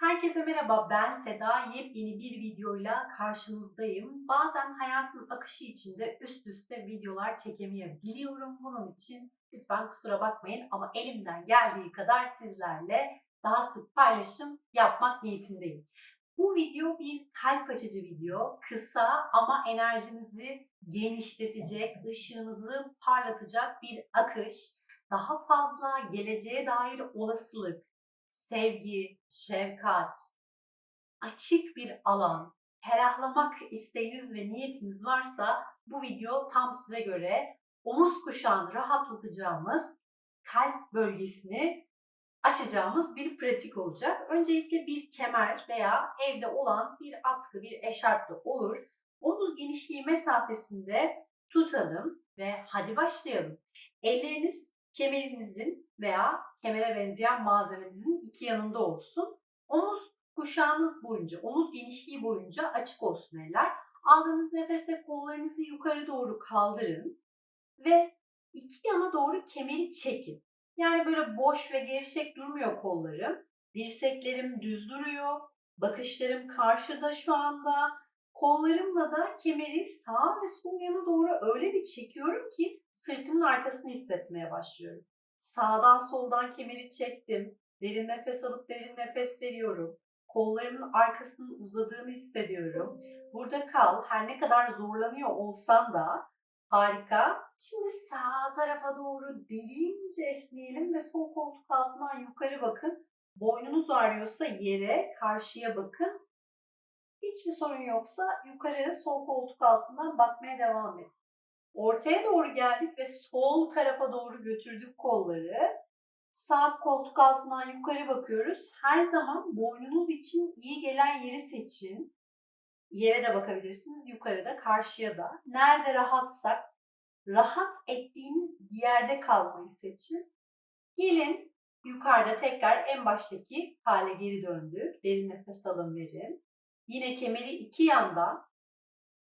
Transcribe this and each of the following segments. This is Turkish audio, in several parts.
Herkese merhaba, ben Seda. Yepyeni bir videoyla karşınızdayım. Bazen hayatın akışı içinde üst üste videolar çekemeyebiliyorum. Bunun için lütfen kusura bakmayın ama elimden geldiği kadar sizlerle daha sık paylaşım yapmak niyetindeyim. Bu video bir kalp açıcı video. Kısa ama enerjinizi genişletecek, ışığınızı parlatacak bir akış. Daha fazla geleceğe dair olasılık, sevgi, şefkat, açık bir alan, ferahlamak isteğiniz ve niyetiniz varsa bu video tam size göre omuz kuşağını rahatlatacağımız kalp bölgesini açacağımız bir pratik olacak. Öncelikle bir kemer veya evde olan bir atkı, bir eşarp olur. Omuz genişliği mesafesinde tutalım ve hadi başlayalım. Elleriniz kemerinizin veya kemere benzeyen malzemenizin iki yanında olsun. Omuz kuşağınız boyunca, omuz genişliği boyunca açık olsun eller. Aldığınız nefeste kollarınızı yukarı doğru kaldırın ve iki yana doğru kemeri çekin. Yani böyle boş ve gevşek durmuyor kollarım. Dirseklerim düz duruyor. Bakışlarım karşıda şu anda. Kollarımla da kemeri sağ ve sol yana doğru öyle bir çekiyorum ki sırtımın arkasını hissetmeye başlıyorum. Sağdan soldan kemeri çektim. Derin nefes alıp derin nefes veriyorum. Kollarımın arkasının uzadığını hissediyorum. Burada kal. Her ne kadar zorlanıyor olsam da harika. Şimdi sağ tarafa doğru derince esneyelim ve sol koltuk altından yukarı bakın. Boynunuz ağrıyorsa yere, karşıya bakın. Hiçbir sorun yoksa yukarı sol koltuk altından bakmaya devam edin. Ortaya doğru geldik ve sol tarafa doğru götürdük kolları. Sağ koltuk altından yukarı bakıyoruz. Her zaman boynunuz için iyi gelen yeri seçin. Yere de bakabilirsiniz, yukarıda, karşıya da. Nerede rahatsak, rahat ettiğiniz bir yerde kalmayı seçin. Gelin yukarıda tekrar en baştaki hale geri döndük. Derin nefes alın verin. Yine kemeri iki yanda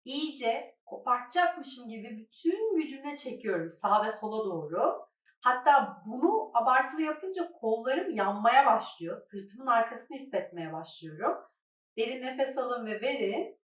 iyice kopartacakmışım gibi bütün gücümle çekiyorum sağa ve sola doğru. Hatta bunu abartılı yapınca kollarım yanmaya başlıyor. Sırtımın arkasını hissetmeye başlıyorum. Derin nefes alın ve verin.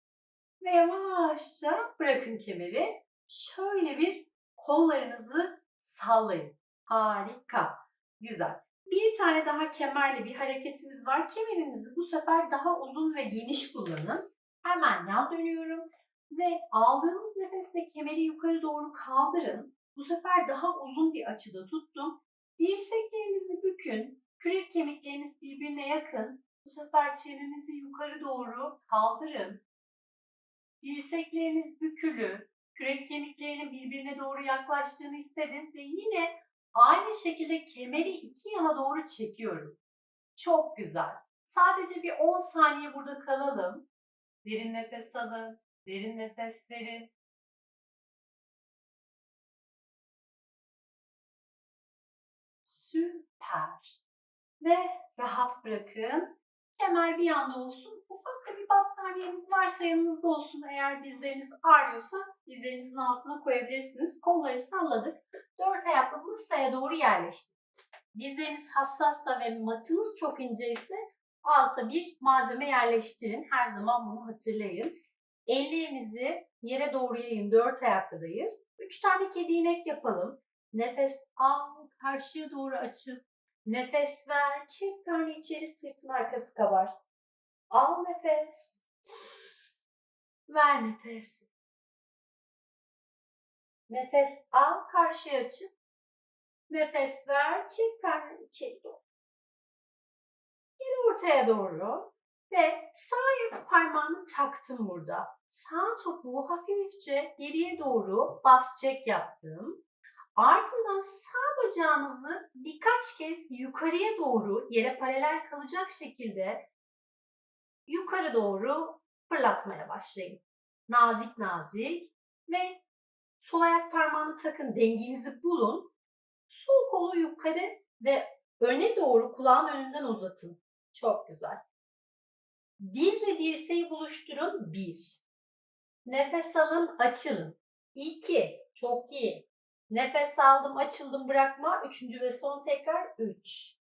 Ve yavaşça bırakın kemeri. Şöyle bir kollarınızı sallayın. Harika. Güzel. Bir tane daha kemerli bir hareketimiz var. Kemerinizi bu sefer daha uzun ve geniş kullanın. Hemen yan dönüyorum ve aldığınız nefesle kemeri yukarı doğru kaldırın. Bu sefer daha uzun bir açıda tuttum. Dirseklerinizi bükün. Kürek kemikleriniz birbirine yakın. Bu sefer çenenizi yukarı doğru kaldırın. Dirsekleriniz bükülü. Kürek kemiklerinin birbirine doğru yaklaştığını hissedin ve yine aynı şekilde kemeri iki yana doğru çekiyorum. Çok güzel. Sadece bir 10 saniye burada kalalım. Derin nefes alın. Derin nefes verin. Süper. Ve rahat bırakın. Kemer bir yanda olsun. Ufak da bir battaniyeniz varsa yanınızda olsun. Eğer dizleriniz ağrıyorsa dizlerinizin altına koyabilirsiniz. Kolları salladık. Dört ayakla masaya doğru yerleştik. Dizleriniz hassassa ve matınız çok ince ise alta bir malzeme yerleştirin. Her zaman bunu hatırlayın. Ellerinizi yere doğru yayın. Dört ayakkadayız. Üç tane kedi inek yapalım. Nefes al, karşıya doğru açıl. Nefes ver, çek karnı içeri, sırtın arkası kabarsın. Al nefes. Ver nefes. Nefes al, karşıya açıl. Nefes ver, çek karnı içeri doğru. Gel ortaya doğru. Ve sağ ayak parmağını taktım burada. Sağ topuğu hafifçe geriye doğru bas çek yaptım. Ardından sağ bacağınızı birkaç kez yukarıya doğru yere paralel kalacak şekilde yukarı doğru fırlatmaya başlayın. Nazik nazik ve sol ayak parmağını takın dengenizi bulun. Sol kolu yukarı ve öne doğru kulağın önünden uzatın. Çok güzel. Dizle dirseği buluşturun. 1. Nefes alın, açılın. 2. Çok iyi. Nefes aldım, açıldım, bırakma. Üçüncü ve son tekrar 3.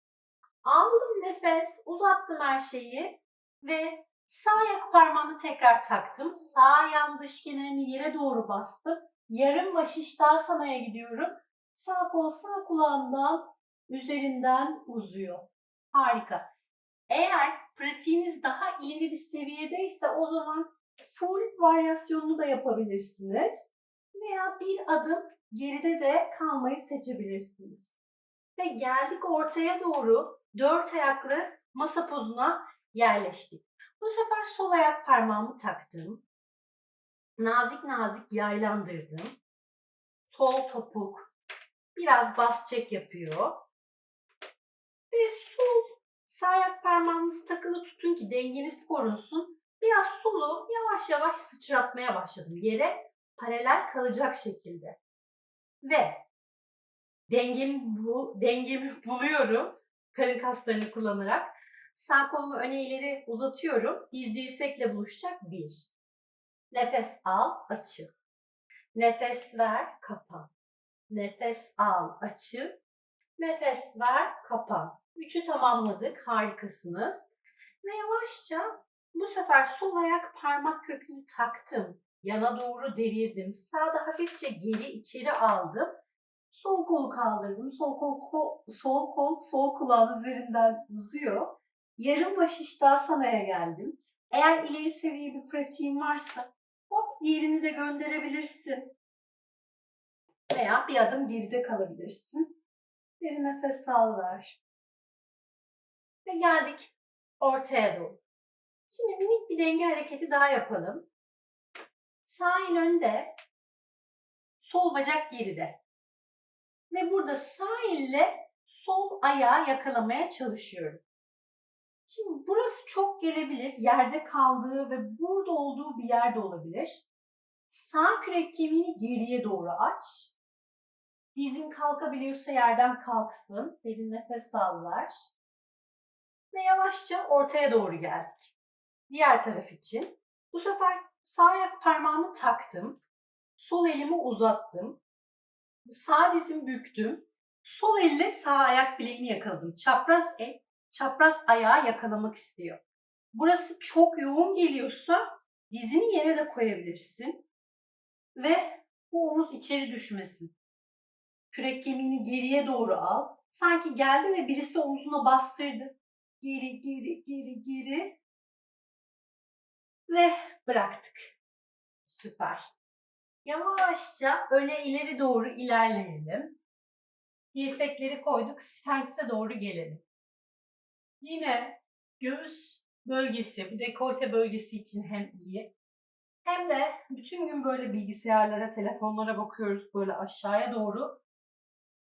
Aldım nefes, uzattım her şeyi ve sağ ayak parmağını tekrar taktım. Sağ ayağın dış kenarını yere doğru bastım. Yarım baş iştahsanaya gidiyorum. Sağ kol sağ kulağımdan üzerinden uzuyor. Harika. Eğer pratiğiniz daha ileri bir seviyedeyse o zaman full varyasyonunu da yapabilirsiniz. Veya bir adım geride de kalmayı seçebilirsiniz. Ve geldik ortaya doğru dört ayaklı masa pozuna yerleştik. Bu sefer sol ayak parmağımı taktım. Nazik nazik yaylandırdım. Sol topuk biraz bas çek yapıyor. Ve sol sağ ayak parmağınızı takılı tutun ki dengeniz korunsun. Biraz solu yavaş yavaş sıçratmaya başladım yere paralel kalacak şekilde. Ve dengemi, bu, dengemi buluyorum karın kaslarını kullanarak. Sağ kolumu öne ileri uzatıyorum. Diz dirsekle buluşacak. Bir. Nefes al, açıl. Nefes ver, kapan. Nefes al, açıl. Nefes ver, kapan. Üçü tamamladık. Harikasınız. Ve yavaşça bu sefer sol ayak parmak kökünü taktım. Yana doğru devirdim. Sağda hafifçe geri içeri aldım. Sol kolu kaldırdım. Sol kol, ko- sol kol sol kulağın üzerinden uzuyor. Yarım baş iştahsanaya geldim. Eğer ileri seviye bir pratiğin varsa hop diğerini de gönderebilirsin. Veya bir adım geride kalabilirsin. Derin nefes al ver. Ve geldik ortaya doğru. Şimdi minik bir denge hareketi daha yapalım. Sağ el önde, sol bacak geride. Ve burada sağ elle sol ayağı yakalamaya çalışıyorum. Şimdi burası çok gelebilir. Yerde kaldığı ve burada olduğu bir yerde olabilir. Sağ kürek kemiğini geriye doğru aç. Dizin kalkabiliyorsa yerden kalksın. Derin nefes al ver. Ve yavaşça ortaya doğru geldik. Diğer taraf için. Bu sefer sağ ayak parmağımı taktım. Sol elimi uzattım. Sağ dizimi büktüm. Sol elle sağ ayak bileğini yakaladım. Çapraz el, çapraz ayağı yakalamak istiyor. Burası çok yoğun geliyorsa dizini yere de koyabilirsin. Ve bu omuz içeri düşmesin. Kürek kemiğini geriye doğru al. Sanki geldi ve birisi omzuna bastırdı. Geri, geri, geri, geri. Ve bıraktık. Süper. Yavaşça öne ileri doğru ilerleyelim. Dirsekleri koyduk, sfenks'e doğru gelelim. Yine göğüs bölgesi, bu dekolte bölgesi için hem iyi. Hem de bütün gün böyle bilgisayarlara, telefonlara bakıyoruz böyle aşağıya doğru.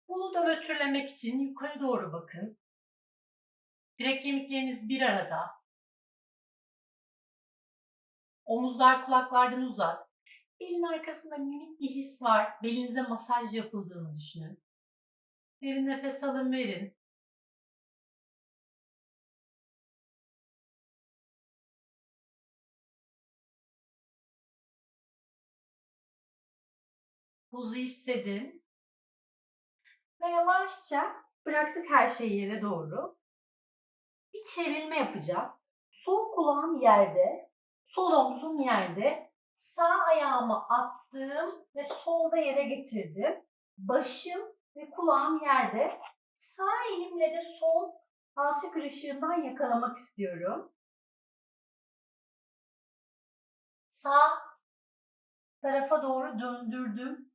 Bunu da nötrlemek için yukarı doğru bakın. Kürek kemikleriniz bir arada. Omuzlar kulaklardan uzak. Belin arkasında minik bir his var. Belinize masaj yapıldığını düşünün. Derin nefes alın verin. Buzu hissedin. Ve yavaşça bıraktık her şeyi yere doğru. Bir çevrilme yapacağım. Sol kulağım yerde, sol omzum yerde. Sağ ayağımı attım ve solda yere getirdim. Başım ve kulağım yerde. Sağ elimle de sol alçak kırışığından yakalamak istiyorum. Sağ tarafa doğru döndürdüm.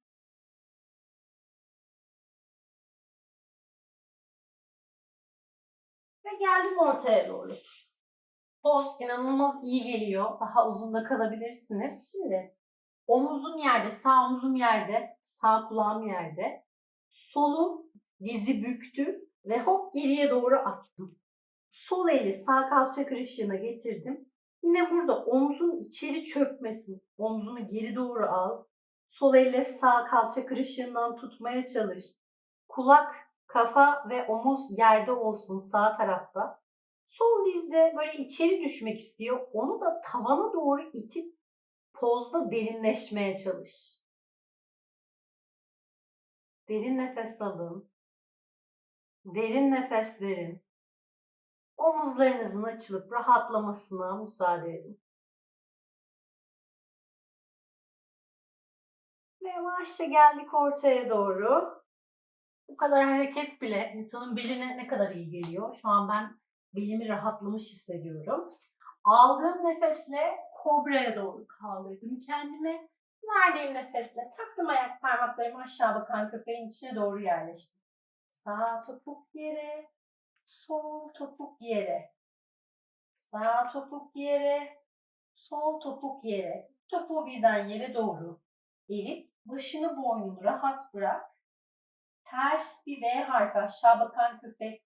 Ve geldim ortaya doğru. Poz inanılmaz iyi geliyor. Daha uzun da kalabilirsiniz. Şimdi omuzum yerde, sağ omuzum yerde, sağ kulağım yerde. Solu dizi büktüm ve hop geriye doğru attım. Sol eli sağ kalça kırışığına getirdim. Yine burada omzun içeri çökmesin. Omzunu geri doğru al. Sol elle sağ kalça kırışığından tutmaya çalış. Kulak, kafa ve omuz yerde olsun sağ tarafta. Sol dizde böyle içeri düşmek istiyor. Onu da tavana doğru itip pozda derinleşmeye çalış. Derin nefes alın. Derin nefes verin. Omuzlarınızın açılıp rahatlamasına müsaade edin. Ve yavaşça geldik ortaya doğru. Bu kadar hareket bile insanın beline ne kadar iyi geliyor. Şu an ben belimi rahatlamış hissediyorum. Aldığım nefesle kobraya doğru kaldırdım kendimi. Verdiğim nefesle taktım ayak parmaklarımı aşağı bakan köpeğin içine doğru yerleştim. Sağ topuk yere, sol topuk yere. Sağ topuk yere, sol topuk yere. Topuğu birden yere doğru erit. Başını boynunu rahat bırak. Ters bir V harfi aşağı bakan köpek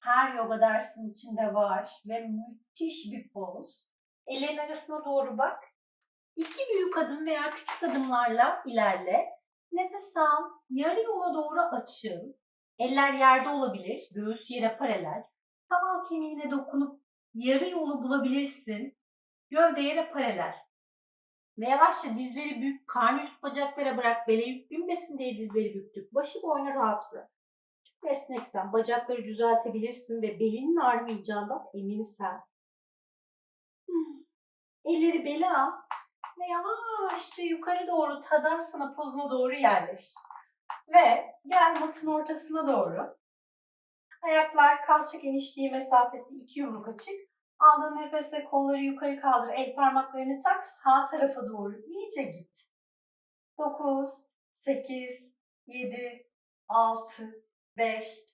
her yoga dersinin içinde var ve müthiş bir poz. Ellerin arasına doğru bak. İki büyük adım veya küçük adımlarla ilerle. Nefes al. Yarı yola doğru açıl. Eller yerde olabilir. Göğüs yere paralel. Kaval kemiğine dokunup yarı yolu bulabilirsin. Gövde yere paralel. Ve yavaşça dizleri büyük, karnı üst bacaklara bırak. Bele yük binmesin diye dizleri büktük. Başı boynu rahat bırak. Çok esneksen bacakları düzeltebilirsin ve belinin ağrımayacağından eminsen. Hmm. Elleri bele al ve yavaşça yukarı doğru Tadasana pozuna doğru yerleş. Ve gel matın ortasına doğru. Ayaklar kalça genişliği mesafesi iki yumruk açık. Aldığın nefesle kolları yukarı kaldır. El parmaklarını tak. Sağ tarafa doğru iyice git. 9, 8, 7, 6, 5,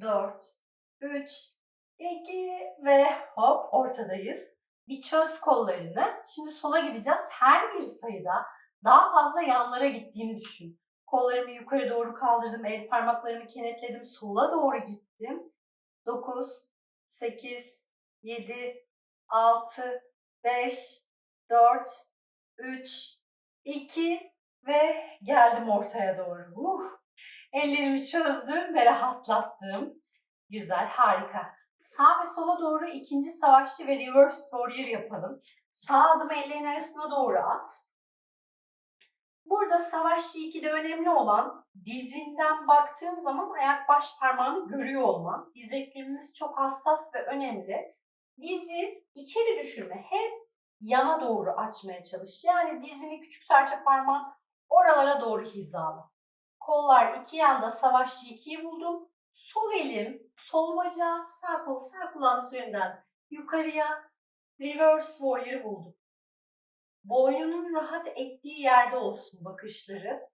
4, 3, 2 ve hop ortadayız. Bir çöz kollarını. Şimdi sola gideceğiz. Her bir sayıda daha fazla yanlara gittiğini düşün. Kollarımı yukarı doğru kaldırdım. El parmaklarımı kenetledim. Sola doğru gittim. 9, 8, 7, 6, 5, 4, 3, 2 ve geldim ortaya doğru. Uh. Ellerimi çözdüm ve rahatlattım. Güzel, harika. Sağ ve sola doğru ikinci savaşçı ve reverse warrior yapalım. Sağ adımı ellerin arasına doğru at. Burada savaşçı 2'de önemli olan dizinden baktığın zaman ayak baş parmağını görüyor olman. Diz eklemimiz çok hassas ve önemli. Dizi içeri düşürme. Hep yana doğru açmaya çalış. Yani dizini küçük serçe parmağın oralara doğru hizala. Kollar iki yanda savaşçı ikiyi buldum. Sol elim, sol bacağı, sağ kol, sağ kulağın üzerinden yukarıya reverse warrior buldum. Boynunun rahat ettiği yerde olsun bakışları.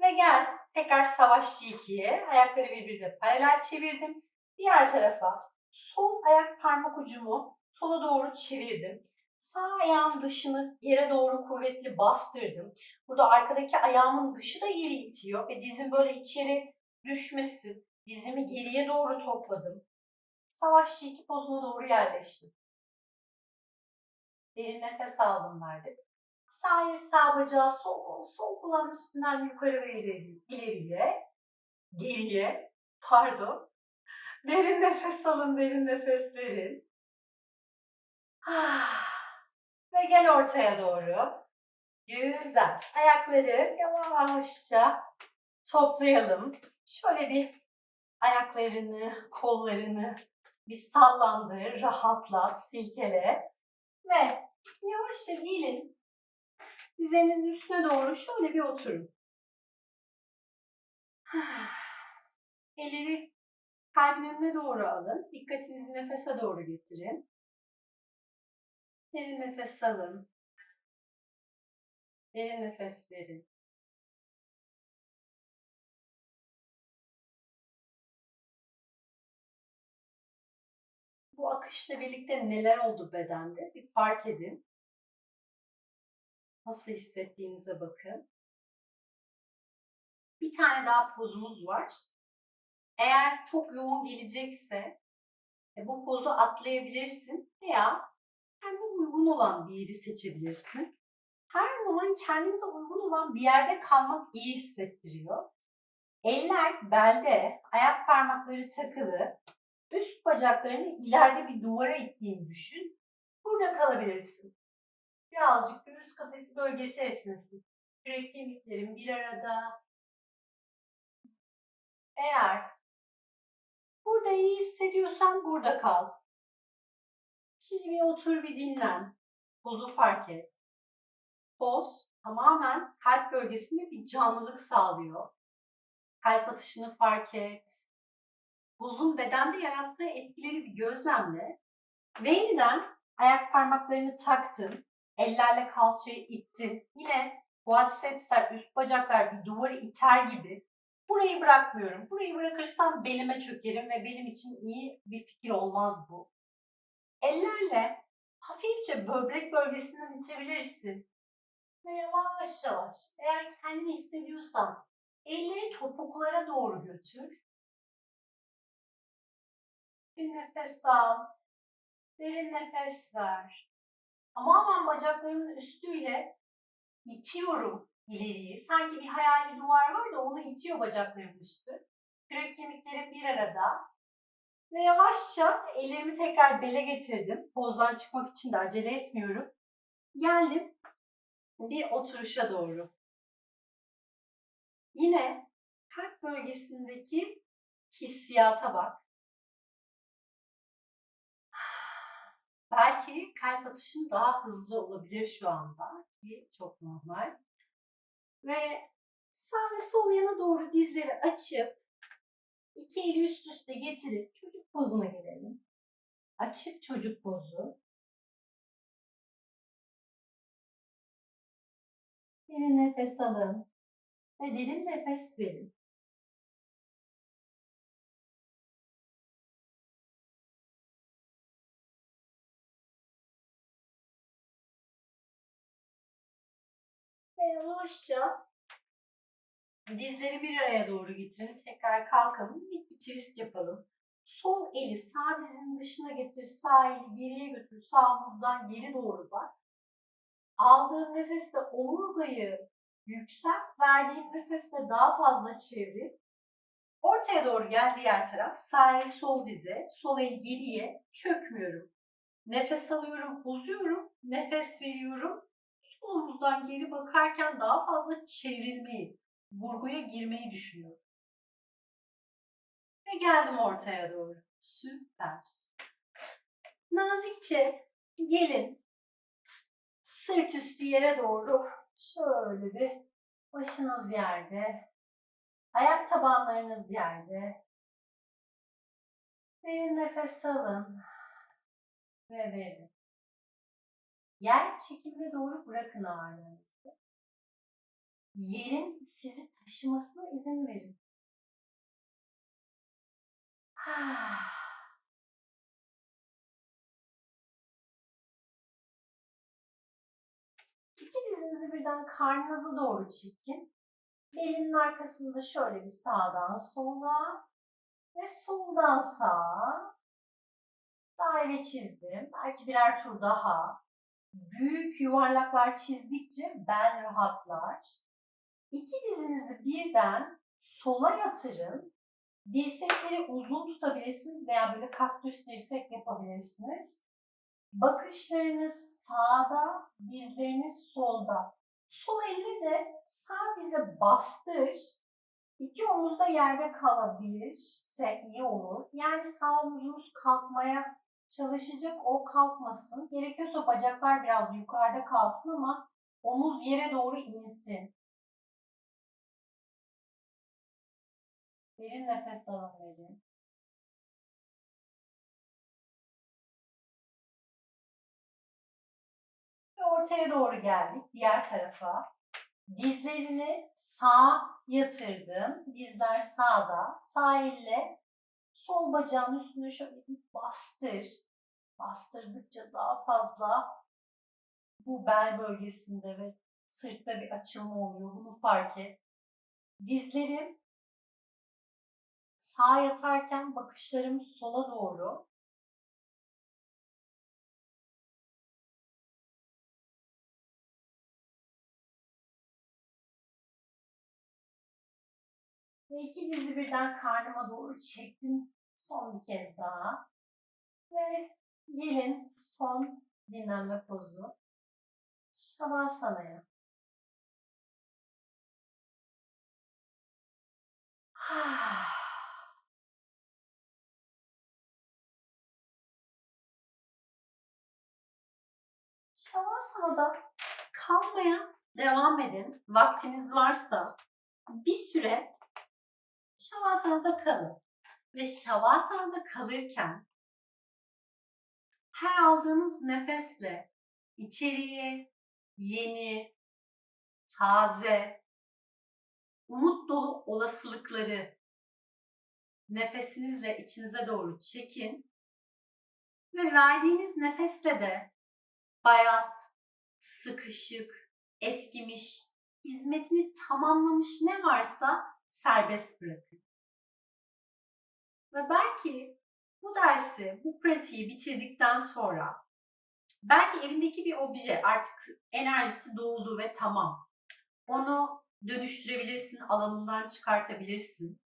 Ve gel tekrar savaşçı ikiye. Ayakları birbirine paralel çevirdim. Diğer tarafa sol ayak parmak ucumu sola doğru çevirdim. Sağ ayağın dışını yere doğru kuvvetli bastırdım. Burada arkadaki ayağımın dışı da yeri itiyor ve dizim böyle içeri düşmesin. Dizimi geriye doğru topladım. Savaşçı iki pozuna doğru yerleştim. Derin nefes aldım verdim. Sağ el sağ bacağı sol sol kulağın üstünden yukarı ve ileri, ileriye, geriye, pardon. Derin nefes alın, derin nefes verin. Ah. Ve gel ortaya doğru. Güzel. Ayakları yavaşça toplayalım. Şöyle bir ayaklarını, kollarını bir sallandır, rahatlat, silkele. Ve yavaşça gelin. Dizlerinizin üstüne doğru şöyle bir oturun. Elleri kalbin önüne doğru alın. Dikkatinizi nefese doğru getirin. Derin nefes alın. Derin nefes verin. Bu akışla birlikte neler oldu bedende? Bir fark edin. Nasıl hissettiğinize bakın. Bir tane daha pozumuz var. Eğer çok yoğun gelecekse e, bu pozu atlayabilirsin veya kendine uygun olan bir yeri seçebilirsin. Her zaman kendinize uygun olan bir yerde kalmak iyi hissettiriyor. Eller belde, ayak parmakları takılı, üst bacaklarını ileride bir duvara ittiğini düşün. Burada kalabilirsin. Birazcık göğüs kafesi bölgesi esnesin. Yürek kemiklerin bir arada. Eğer burada iyi hissediyorsan burada kal. Şimdi bir otur bir dinlen. Pozu fark et. Poz tamamen kalp bölgesinde bir canlılık sağlıyor. Kalp atışını fark et. Pozun bedende yarattığı etkileri bir gözlemle. Ve yeniden ayak parmaklarını taktın. Ellerle kalçayı ittin. Yine quadricepsler, üst bacaklar bir duvarı iter gibi. Burayı bırakmıyorum. Burayı bırakırsam belime çökerim ve benim için iyi bir fikir olmaz bu. Ellerle hafifçe böbrek bölgesinden itebilirsin. Ve yavaş yavaş eğer kendini hissediyorsan elleri topuklara doğru götür. Bir nefes al. Derin nefes ver. Tamamen bacaklarımın üstüyle itiyorum ileriyi. Sanki bir hayali duvar var da onu itiyor bacaklarımın üstü. Kürek kemiklerim bir arada. Ve yavaşça ellerimi tekrar bele getirdim. Pozdan çıkmak için de acele etmiyorum. Geldim bir oturuşa doğru. Yine kalp bölgesindeki hissiyata bak. Belki kalp atışın daha hızlı olabilir şu anda ki çok normal. Ve sağ ve sol yana doğru dizleri açıp iki eli üst üste getirip çocuk pozuna gelelim. Açık çocuk pozu. Derin nefes alın ve derin nefes verin. Yavaşça dizleri bir araya doğru getirin. Tekrar kalkalım. Bir, bir twist yapalım. Sol eli sağ dizin dışına getir. Sağ eli geriye götür. Sağ omuzdan geri doğru bak. Aldığın nefeste omurgayı yükselt. Verdiğin nefeste daha fazla çevir. Ortaya doğru gel diğer taraf. Sağ el sol dize. Sol el geriye. Çökmüyorum. Nefes alıyorum, uzuyorum. Nefes veriyorum omuzdan geri bakarken daha fazla çevrilmeyi, vurguya girmeyi düşünüyorum. Ve geldim ortaya doğru. Süper. Nazikçe gelin. Sırt üstü yere doğru şöyle bir başınız yerde. Ayak tabanlarınız yerde. Derin nefes alın ve verin. Yer çekimine doğru bırakın ağırlığınızı. Yerin sizi taşımasına izin verin. İki dizinizi birden karnınıza doğru çekin. Belinin arkasında şöyle bir sağdan sola ve soldan sağa daire çizdim. Belki birer tur daha büyük yuvarlaklar çizdikçe bel rahatlar. İki dizinizi birden sola yatırın. Dirsekleri uzun tutabilirsiniz veya böyle kaktüs dirsek yapabilirsiniz. Bakışlarınız sağda, dizleriniz solda. Sol elle de sağ dize bastır. İki omuz da yerde kalabilirse iyi olur. Yani sağ omuzunuz kalkmaya çalışacak, o kalkmasın. Gerekiyorsa bacaklar biraz yukarıda kalsın ama omuz yere doğru insin. Derin nefes alın verin. Ve ortaya doğru geldik diğer tarafa. Dizlerini sağ yatırdın. Dizler sağda. Sağ elle Sol bacağın üstüne şöyle bir bastır. Bastırdıkça daha fazla bu bel bölgesinde ve sırtta bir açılma oluyor. Bunu fark et. Dizlerim sağ yatarken bakışlarım sola doğru. Ve iki dizi birden karnıma doğru çektim. Son bir kez daha. Ve gelin son dinlenme pozu. Şavasana'ya. Şavasana'da kalmaya devam edin. Vaktiniz varsa bir süre Şavasana'da kalın. Ve Şavasana'da kalırken her aldığınız nefesle içeriye yeni, taze, umut dolu olasılıkları nefesinizle içinize doğru çekin ve verdiğiniz nefesle de bayat, sıkışık, eskimiş, hizmetini tamamlamış ne varsa serbest bırakın. Ve belki bu dersi, bu pratiği bitirdikten sonra belki evindeki bir obje artık enerjisi doldu ve tamam. Onu dönüştürebilirsin, alanından çıkartabilirsin.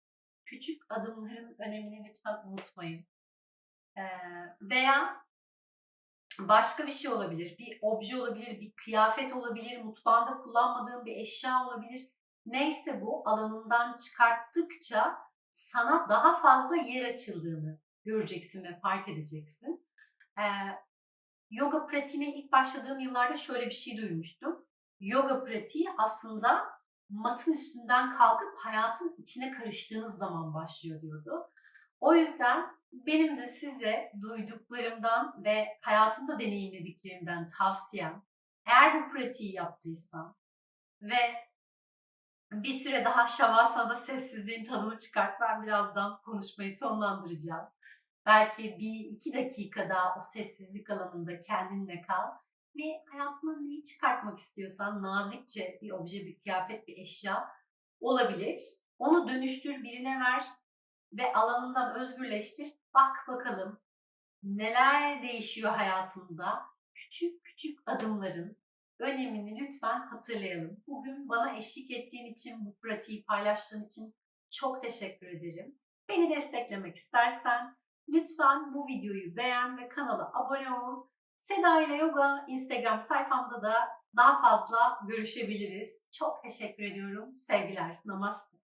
Küçük adımların önemini lütfen unutmayın. Ee, veya başka bir şey olabilir. Bir obje olabilir, bir kıyafet olabilir, mutfağında kullanmadığın bir eşya olabilir. Neyse bu alanından çıkarttıkça sana daha fazla yer açıldığını göreceksin ve fark edeceksin. Ee, yoga pratiğine ilk başladığım yıllarda şöyle bir şey duymuştum. Yoga pratiği aslında matın üstünden kalkıp hayatın içine karıştığınız zaman başlıyor diyordu. O yüzden benim de size duyduklarımdan ve hayatımda deneyimlediklerimden tavsiyem eğer bu pratiği yaptıysan ve bir süre daha Şavasana'da sessizliğin tadını çıkart. Ben birazdan konuşmayı sonlandıracağım. Belki bir iki dakika daha o sessizlik alanında kendinle kal ve hayatından neyi çıkartmak istiyorsan nazikçe bir obje, bir kıyafet, bir eşya olabilir. Onu dönüştür, birine ver ve alanından özgürleştir. Bak bakalım neler değişiyor hayatında. Küçük küçük adımların önemini lütfen hatırlayalım. Bugün bana eşlik ettiğin için, bu pratiği paylaştığın için çok teşekkür ederim. Beni desteklemek istersen lütfen bu videoyu beğen ve kanala abone ol. Seda ile Yoga Instagram sayfamda da daha fazla görüşebiliriz. Çok teşekkür ediyorum. Sevgiler. Namaste.